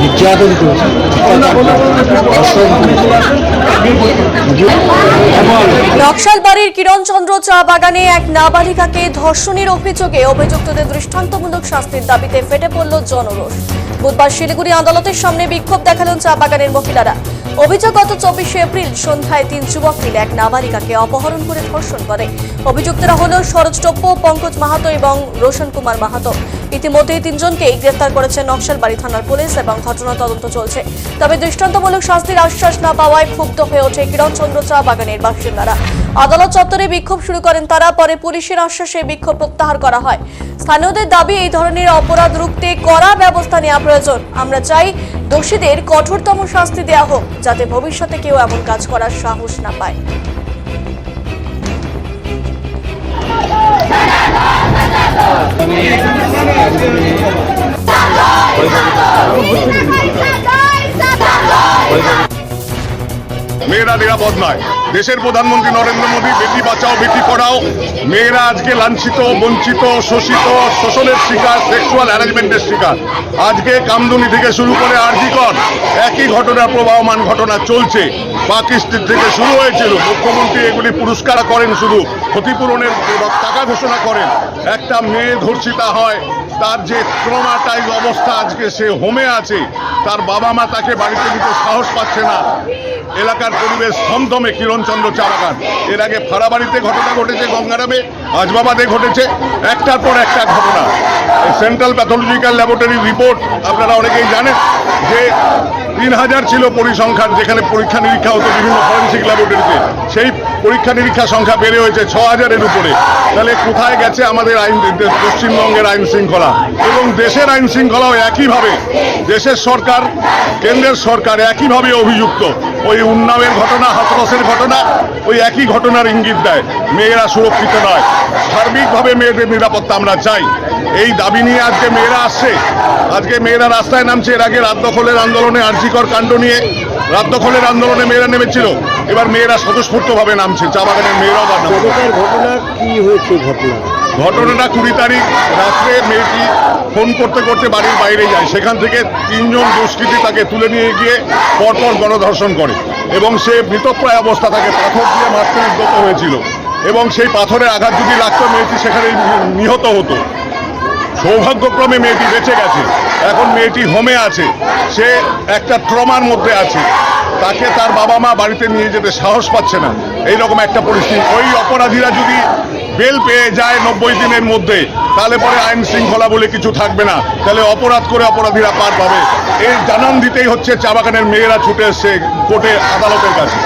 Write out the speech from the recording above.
নির্যাতন করেছে নকশালবাড়ির কিরণচন্দ্র চা বাগানে এক নাবালিকাকে ধর্ষণের অভিযোগে অভিযুক্তদের দৃষ্টান্তমূলক শাস্তির দাবিতে ফেটে পড়ল জনরোষ। বুধবার শিলিগুড়ি আদালতের সামনে বিক্ষোভ দেখালেন চা বাগানের মহিলারা। অভিযোগ, গত চব্বিশে এপ্রিল সন্ধ্যায় তিন যুবক মিলে এক নাবালিকাকে অপহরণ করে ধর্ষণ করে। অভিযুক্তরা হল সরোজ টপ্পু পঙ্কজ মাহাতো এবং রোশন কুমার মাহাতো। ইতিমধ্যেই তিনজনকেই গ্রেফতার করেছে নকশালবাড়ি থানার পুলিশ এবং ঘটনা তদন্ত চলছে। তবে দৃষ্টান্তমূলক শাস্তির আশ্বাস না পাওয়ায় ক্ষুব্ধ হয়ে ওঠে কিরণচন্দ্র চা বাগানের বাসিন্দারা। আদালত চত্বরে বিক্ষোভ শুরু করেন তারা, পরে পুলিশের আশ্বাসে বিক্ষোভ প্রত্যাহার করা হয়। স্থানীয়দের দাবি, এই ধরনের অপরাধ রুখতে কড়া ব্যবস্থা নেওয়া প্রয়োজন। আমরা চাই দোষীদের কঠোরতম শাস্তি দেওয়া হোক, যাতে ভবিষ্যতে কেউ এমন কাজ করার সাহস না পায়। মেয়েরা নিরাপদ নয়। দেশের প্রধানমন্ত্রী নরেন্দ্র মোদী, বেটি বাঁচাও, বেটি পড়াও। মেয়েরা আজকে লাঞ্ছিত, বঞ্চিত, শোষিত, শোষণের শিকার সেক্সুয়াল হ্যারাসমেন্টের শিকার। আজকে কামদুনি থেকে শুরু করে আরজিকর একই ঘটনা প্রবাহমান ঘটনা চলছে। পাকিস্তান থেকে শুরু হয়েছিল। মুখ্যমন্ত্রী এগুলি পুরস্কার করেন শুধু, ক্ষতিপূরণের টাকা ঘোষণা করেন। একটা মেয়ে ধর্ষিতা হয়, তার যে ট্রমাটাইজ অবস্থা আজকে সে হোমে আছে, তার বাবা মা তাকে বাড়িতে নিতে সাহস পাচ্ছে না। এলাকার পরিবেশ থমথমে কিরণচন্দ্র চারাগান এর আগে ফাড়াবাড়িতে ঘটনা ঘটেছে, গঙ্গারামে, আজবাবাদে ঘটেছে, একটার পর একটা ঘটনা। সেন্ট্রাল প্যাথোলজিক্যাল ল্যাবরেটরি রিপোর্ট আপনারা অনেকেই জানেন যে তিন হাজার ছিল পরিসংখ্যান, যেখানে পরীক্ষা নিরীক্ষা হতো বিভিন্ন ফরেন্সিক ল্যাবরেটরিতে সেই পরীক্ষা নিরীক্ষা সংখ্যা বেড়ে হয়েছে ছ হাজারের উপরে। তাহলে কোথায় গেছে আমাদের আইন, পশ্চিমবঙ্গের আইন শৃঙ্খলা? এবং দেশের আইন শৃঙ্খলাও একইভাবে। দেশের সরকার, কেন্দ্রের সরকার একইভাবে অভিযুক্ত। ওই উন্নাবের ঘটনা হাতরসের ঘটনা, ওই একই ঘটনার ইঙ্গিত দেয়। মেয়েরা সুরক্ষিত নয়। সার্বিকভাবে মেয়েদের নিরাপত্তা আমরা চাই। এই দাবি নিয়ে আজকে মেয়েরা আসছে। আজকে মেয়েরা রাস্তায় নামছে। এর আগে রাত দখলের আন্দোলনে আর্জিকর কাণ্ড নিয়ে রাত দখলের আন্দোলনে মেয়েরা নেমেছিল। এবার মেয়েরা স্বতঃস্ফূর্তভাবে নামছে। চা বাগানের মেয়েরাও বা ঘটনা কি হয়েছে ঘটনা? ঘটনাটা কুড়ি তারিখ রাত্রে মেয়েটি ফোন করতে করতে বাড়ির বাইরে যায়। সেখান থেকে তিনজন দুষ্কৃতী তাকে তুলে নিয়ে গিয়ে পরপর গণধর্ষণ করে এবং সে মৃতপ্রায় অবস্থা তাকে পাথর দিয়ে মারতে উদ্যত হয়েছিল। এবং সেই পাথরের আঘাত যদি লাগতো মেয়েটি সেখানে নিহত হতো। সৌভাগ্যক্রমে মেয়েটি বেঁচে গেছে। এখন মেয়েটি হোমে আছে। সে একটা ট্রমার মধ্যে আছে। তাকে তার বাবা মা বাড়িতে নিয়ে যেতে সাহস পাচ্ছে না। এই রকম একটা পরিস্থিতি। ওই অপরাধীরা যদি বেল পেয়ে যায় নব্বই দিনের মধ্যে, তাহলে পরে আইন শৃঙ্খলা বলে কিছু থাকবে না। তাহলে অপরাধ করে অপরাধীরা পার পাবে। এই জানান দিতেই হচ্ছে চা বাগানের মেয়েরা ছুটে এসছে কোর্টে আদালতের কাছে।